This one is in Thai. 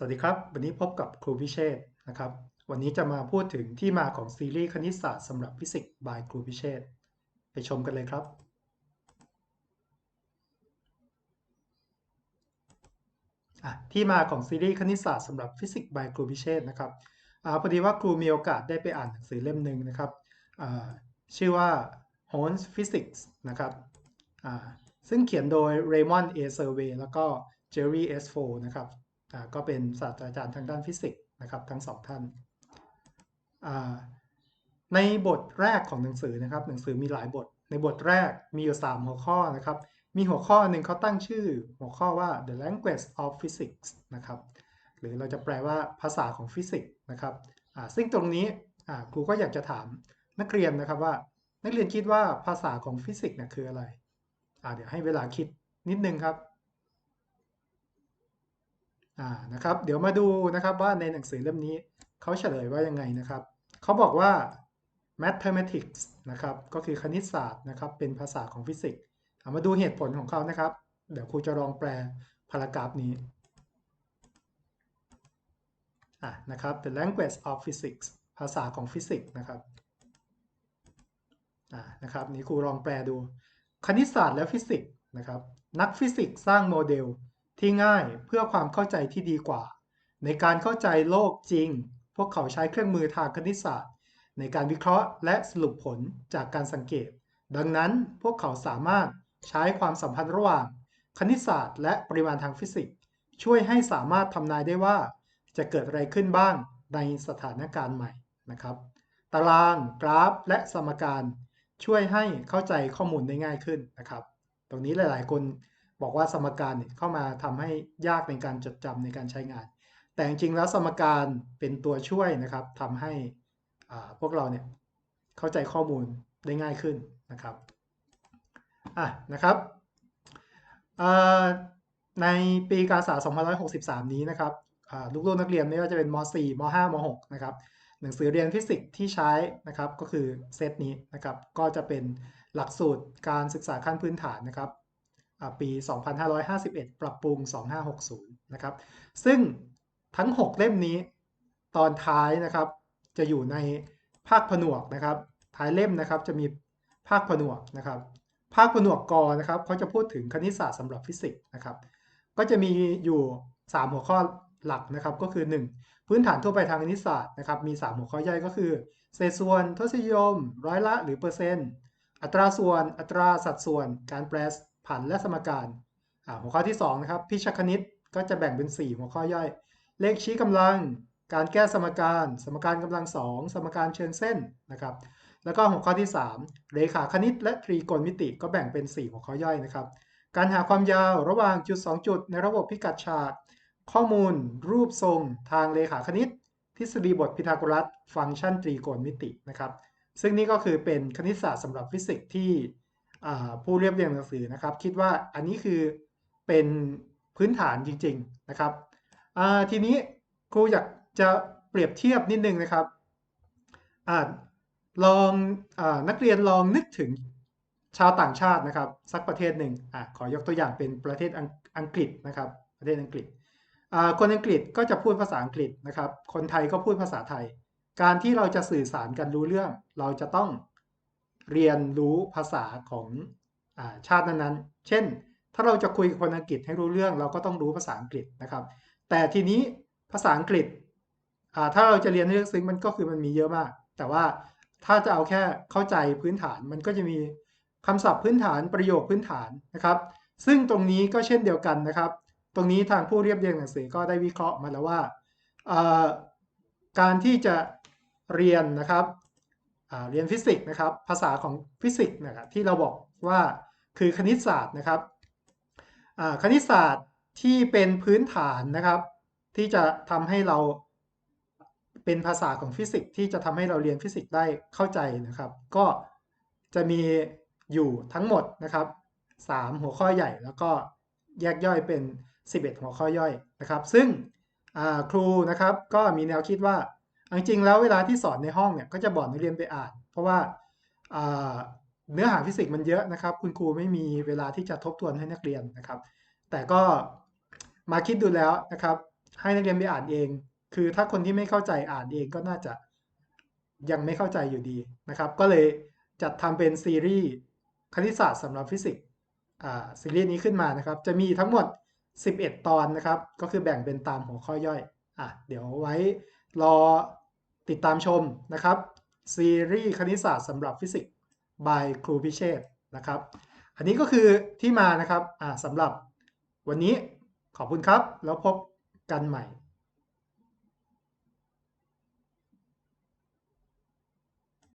สวัสดีครับ วันนี้พบกับครูพิเชษนะครับ วันนี้จะมาพูดถึงที่มาของซีรีส์คณิตศาสตร์สำหรับฟิสิกส์ by ครูพิเชษไปชมกันเลยครับ ที่มาของซีรีส์คณิตศาสตร์สำหรับฟิสิกส์ by ครูพิเชษนะครับอาพอดีว่าครูมีโอกาสได้ไปอ่านหนังสือเล่มหนึ่งนะครับอ่าชื่อว่า Holmes Physics นะครับอ่าซึ่งเขียนโดย Raymond A. Survey แล้วก็ Jerry S. f o นะครับ ก็เป็นศาสตราจารย์ทางด้านฟิสิกส์นะครับทั้งสองท่าน ในบทแรกของหนังสือนะครับ หนังสือมีหลายบท ในบทแรกมีอยู่ 3 หัวข้อนะครับ มีหัวข้อหนึ่งเขาตั้งชื่อหัวข้อว่า the language of physics นะครับหรือเราจะแปลว่าภาษาของฟิสิกส์นะครับซึ่งตรงนี้ครูก็อยากจะถามนักเรียนนะครับว่า นักเรียนคิดว่าภาษาของฟิสิกส์เนี่ยคืออะไรเดี๋ยวให้เวลาคิดนิดนึงครับ อ่านะครับ เดี๋ยวมาดูนะครับว่าในหนังสือเล่มนี้เขาเฉลยว่ายังไงนะครับเขาบอกว่า mathematics นะครับก็คือคณิตศาสตร์นะครับเป็นภาษาของฟิสิกส์เอามาดูเหตุผลของเขานะครับ เดี๋ยวครูจะลองแปลพารากราฟนี้อะนะครับ the language of physics ภาษาของฟิสิกส์นะครับอ่านะครับนี่ครูลองแปลดู คณิตศาสตร์และฟิสิกส์นะครับ นักฟิสิกส์สร้างโมเดล ที่ง่ายเพื่อความเข้าใจที่ดีกว่า ในการเข้าใจโลกจริง พวกเขาใช้เครื่องมือทางคณิตศาสตร์ ในการวิเคราะห์และสรุปผลจากการสังเกต ดังนั้นพวกเขาสามารถใช้ความสัมพันธ์ระหว่าง คณิตศาสตร์ และปริมาณทางฟิสิกส์ ช่วยให้สามารถทำนายได้ว่า จะเกิดอะไรขึ้นบ้างในสถานการณ์ใหม่นะครับ ตารางกราฟ และสมการช่วยให้เข้าใจข้อมูลได้ง่ายขึ้นนะครับ ตรงนี้หลาย ๆ คน บอกว่าสมการเนี่ยเข้ามาทำให้ยากในการจดจำในการใช้งาน แต่จริงๆแล้วสมการเป็นตัวช่วยนะครับทำให้พวกเราเนี่ยเข้าใจข้อมูลได้ง่ายขึ้นนะครับอะนะครับในปีการศึกษา2563 นี้นะครับลูกๆนักเรียนไม่ว่าจะเป็นม .4 ม .5 ม .6 นะครับหนังสือเรียนฟิสิกส์ที่ใช้นะครับก็คือเซตนี้นะครับก็จะเป็นหลักสูตรการศึกษาขั้นพื้นฐานนะครับ ปี 2551 ปรับปรุง 2560 นะครับ ซึ่งทั้ง 6 เล่มนี้ตอนท้ายนะครับ จะอยู่ในภาคผนวกนะครับ ท้ายเล่มนะครับจะมีภาคผนวกนะครับ ภาคผนวกกอนะครับเขาจะพูดถึงคณิตศาสตร์สำหรับฟิสิกส์นะครับ ก็จะมีอยู่ 3 หัวข้อหลักนะครับก็คือ 1 พื้นฐานทั่วไปทางคณิตศาสตร์นะครับมี 3 หัวข้อย่อยก็คือเศษส่วนทศนิยม ร้อยละหรือเปอร์เซ็นต์อัตราส่วน อัตราสัดส่วน การแปล ผันและสมการหัวข้อที่2นะครับพิชคณิตก็จะแบ่งเป็น 4 หัวข้อย่อย เลขชี้กำลัง การแก้สมการ สมการกำลัง 2 สมการเชิงเส้นนะครับ แล้วก็หัวข้อที่ 3เรขาคณิต และตรีโกณมิติก็แบ่งเป็น 4 หัวข้อย่อยนะครับ การหาความยาวระหว่างจุด 2 จุด ในระบบพิกัดฉาก ข้อมูล รูปทรง ทางเรขาคณิต ทฤษฎีบทพีทาโกรัส ฟังก์ชันตรีโกณมิตินะครับ ซึ่งนี่ก็คือเป็นคณิตศาสตร์สำหรับฟิสิกส์ที่ ผู้เรียบเรียงหนังสือนะครับ คิดว่าอันนี้คือเป็นพื้นฐานจริง ๆนะครับทีนี้ครูอยากจะเปรียบเทียบนิดนึงนะครับอลองอนักเรียนลองนึกถึงชาวต่างชาตินะครับสักประเทศหนึ่งอขอยกตัวอย่างเป็นประเทศอังกฤษนะครับ ประเทศอังกฤษคนอังกฤษก็จะพูดภาษาอังกฤษนะครับ คนไทยก็พูดภาษาไทย การที่เราจะสื่อสารกันรู้เรื่อง เราจะต้อง เรียนรู้ภาษาของอชาตินั้นๆ เช่น ถ้าเราจะคุยกับคนอังกฤษให้รู้เรื่อง เราก็ต้องรู้ภาษาอังกฤษนะครับ แต่ทีนี้ภาษาอังกฤษถ้าเราจะเรียนเรื่องซึ้งมันก็คือมันมีเยอะมาก แต่ว่าถ้าจะเอาแค่เข้าใจพื้นฐานมันก็จะมีคำศัพท์พื้นฐานประโยคพื้นฐานนะครับ ซึ่งตรงนี้ก็เช่นเดียวกันนะครับ ตรงนี้ทางผู้เรียบเรียงหนังสือก็ได้วิเคราะห์มาแล้วว่า การที่จะเรียนนะครับ เรียนฟิสิกส์นะครับ ภาษาของฟิสิกส์นะครับที่เราบอกว่าคือคณิตศาสตร์นะครับคณิตศาสตร์ที่เป็นพื้นฐานนะครับ ที่จะทำให้เราเป็นภาษาของฟิสิกส์ที่จะทำให้เราเรียนฟิสิกส์ได้เข้าใจนะครับ ก็จะมีอยู่ทั้งหมดนะครับ 3 หัวข้อใหญ่แล้วก็แยกย่อยเป็น 11 หัวข้อย่อยนะครับ ซึ่งครูนะครับก็มีแนวคิดว่า จริงๆแล้วเวลาที่สอนในห้องเนี่ยก็จะบอกนักเรียนไปอ่าน เพราะว่าเนื้อหาฟิสิกส์มันเยอะนะครับ คุณครูไม่มีเวลาที่จะทบทวนให้นักเรียนนะครับ แต่ก็มาคิดดูแล้วนะครับ ให้นักเรียนไปอ่านเอง คือถ้าคนที่ไม่เข้าใจอ่านเองก็น่าจะยังไม่เข้าใจอยู่ดีนะครับ ก็เลยจัดทำเป็นซีรีส์คณิตศาสตร์สำหรับฟิสิกส์ซีรีส์นี้ขึ้นมานะครับ จะมีทั้งหมด 11 ตอนนะครับ ก็คือแบ่งเป็นตามหัวข้อย่อยอะเดี๋ยวไว้ รอติดตามชมนะครับ ซีรีส์คณิตศาสตร์สำหรับฟิสิกส์ by ครูพิเชษฐ์นะครับ อันนี้ก็คือที่มานะครับสำหรับวันนี้ขอบคุณครับ แล้วพบกันใหม่